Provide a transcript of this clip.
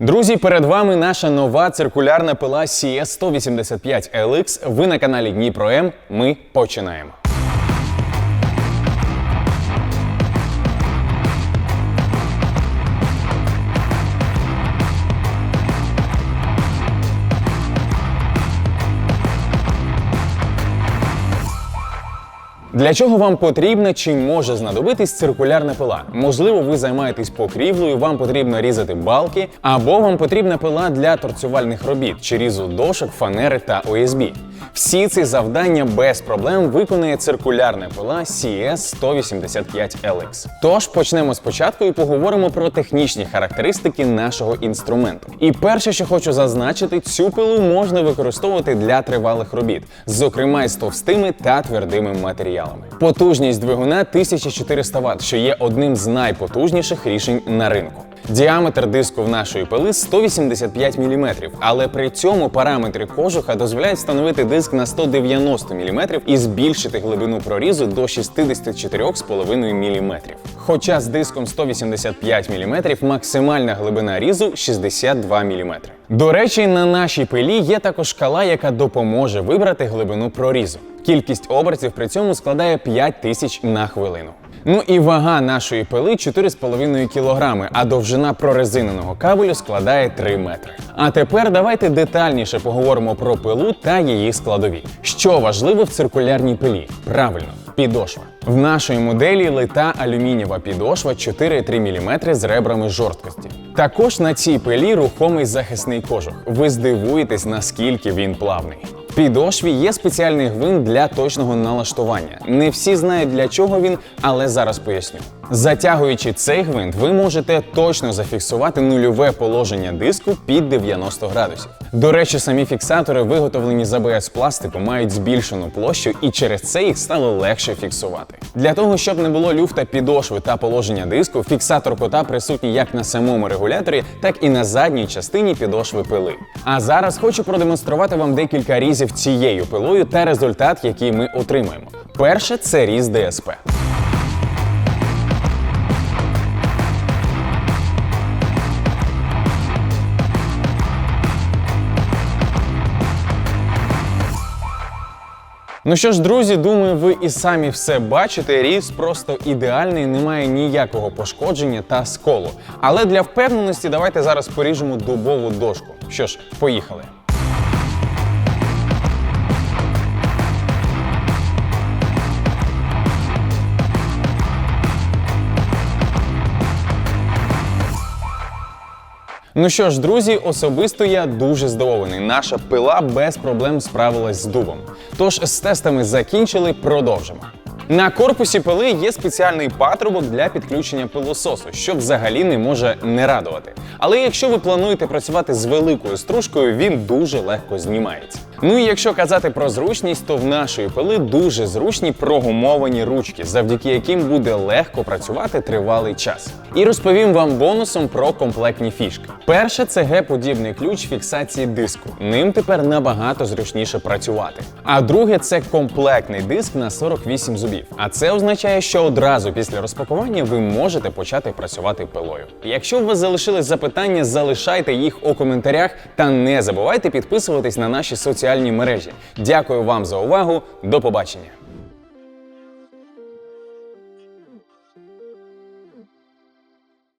Друзі, перед вами наша нова циркулярна пила CS 185 LX. Ви на каналі Дніпро М. Ми починаємо. Для чого вам потрібна чи може знадобитись циркулярна пила? Можливо, ви займаєтесь покрівлею, вам потрібно різати балки, або вам потрібна пила для торцювальних робіт чи різу дошок, фанери та ОСБ. Всі ці завдання без проблем виконує циркулярна пила CS 185 LX. Тож почнемо спочатку і поговоримо про технічні характеристики нашого інструменту. І перше, що хочу зазначити, цю пилу можна використовувати для тривалих робіт, зокрема із товстими та твердими матеріалами. Потужність двигуна 1400 Вт, що є одним з найпотужніших рішень на ринку. Діаметр диску в нашої пили 185 мм, але при цьому параметри кожуха дозволяють встановити диск на 190 мм і збільшити глибину прорізу до 64,5 мм. Хоча з диском 185 мм максимальна глибина різу 62 мм. До речі, на нашій пилі є також шкала, яка допоможе вибрати глибину прорізу. Кількість обертів при цьому складає 5000 на хвилину. Ну і вага нашої пили 4,5 кг, а довжина прорезиненого кабелю складає 3 метри. А тепер давайте детальніше поговоримо про пилу та її складові. Що важливо в циркулярній пилі? Правильно, підошва. В нашої моделі лита алюмінієва підошва 4,3 мм з ребрами жорсткості. Також на цій пилі рухомий захисний кожух. Ви здивуєтесь, наскільки він плавний. Підошві є спеціальний гвинт для точного налаштування. Не всі знають для чого він, але зараз поясню. Затягуючи цей гвинт, ви можете точно зафіксувати нульове положення диску під 90 градусів. До речі, самі фіксатори, виготовлені з АБС пластику, мають збільшену площу і через це їх стало легше фіксувати. Для того, щоб не було люфта підошви та положення диску, фіксатор кота присутній як на самому регуляторі, так і на задній частині підошви пили. А зараз хочу продемонструвати вам декілька різів цією пилою та результат, який ми отримаємо. Перше це різ ДСП. Ну що ж, друзі, думаю, ви і самі все бачите. Різ просто ідеальний, немає ніякого пошкодження та сколу. Але для впевненості давайте зараз поріжемо дубову дошку. Що ж, поїхали. Ну що ж, друзі, особисто я дуже здивований. Наша пила без проблем справилась з дубом. Тож з тестами закінчили, продовжимо. На корпусі пили є спеціальний патрубок для підключення пилососу, що взагалі не може не радувати. Але якщо ви плануєте працювати з великою стружкою, він дуже легко знімається. Ну і якщо казати про зручність, то в нашої пили дуже зручні прогумовані ручки, завдяки яким буде легко працювати тривалий час. І розповім вам бонусом про комплектні фішки. Перше це Г-подібний ключ фіксації диску. Ним тепер набагато зручніше працювати. А друге це комплектний диск на 48 зубів. А це означає, що одразу після розпакування ви можете почати працювати пилою. Якщо у вас залишились запитання, залишайте їх у коментарях та не забувайте підписуватись на наші соціальні мережі. Дякую вам за увагу. До побачення.